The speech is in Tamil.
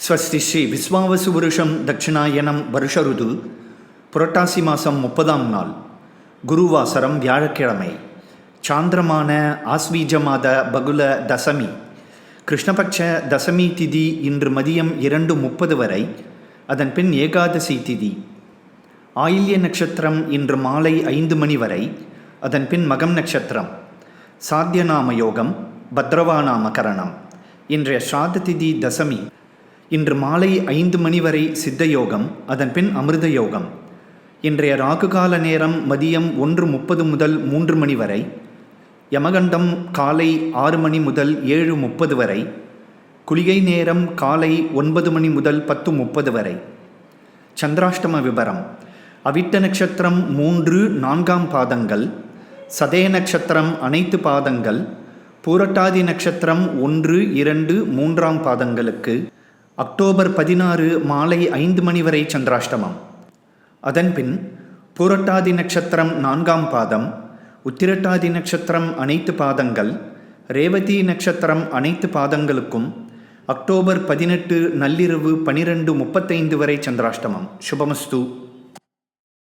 ஸ்வஸ்தி ஸ்ரீ விஸ்வாவசு புருஷம் தட்சிணாயனம் வருஷ ருது புரட்டாசி மாதம் முப்பதாம் நாள் குருவாசரம் வியாழக்கிழமை சாந்திரமான ஆஸ்வீஜ மாத பகுல தசமி கிருஷ்ணபக்ஷ தசமி திதி இன்று மதியம் இரண்டு முப்பது வரை அதன் பின் ஏகாதசி திதி ஆயில்ய நட்சத்திரம் இன்று மாலை ஐந்து மணி வரை அதன் பின் மகம் நட்சத்திரம் சாத்தியநாம யோகம் பத்ரவாநாம கரணம் இன்றைய ஸ்ராத்த திதி தசமி இன்று மாலை ஐந்து மணி வரை சித்த யோகம் அதன் பின் அமிர்த யோகம் இன்றைய ராகுகால நேரம் மதியம் ஒன்று முப்பது முதல் மூன்று மணி வரை யமகண்டம் காலை ஆறு மணி முதல் ஏழு முப்பது வரை குளிகை நேரம் காலை ஒன்பது மணி முதல் பத்து முப்பது வரை. சந்திராஷ்டம விபரம். அவிட்ட நட்சத்திரம் மூன்று நான்காம் பாதங்கள் சதய நட்சத்திரம் அனைத்து பாதங்கள் பூரட்டாதி நட்சத்திரம் ஒன்று இரண்டு மூன்றாம் பாதங்களுக்கு அக்டோபர் பதினாறு மாலை ஐந்து மணி வரை சந்திராஷ்டமம். அதன்பின் பூரட்டாதி நட்சத்திரம் நான்காம் பாதம் உத்திரட்டாதி நட்சத்திரம் அனைத்து பாதங்கள் ரேவதி நட்சத்திரம் அனைத்து பாதங்களுக்கும் அக்டோபர் பதினெட்டு நள்ளிரவு பனிரெண்டு முப்பத்தைந்து வரை சந்திராஷ்டமம். சுபமஸ்து.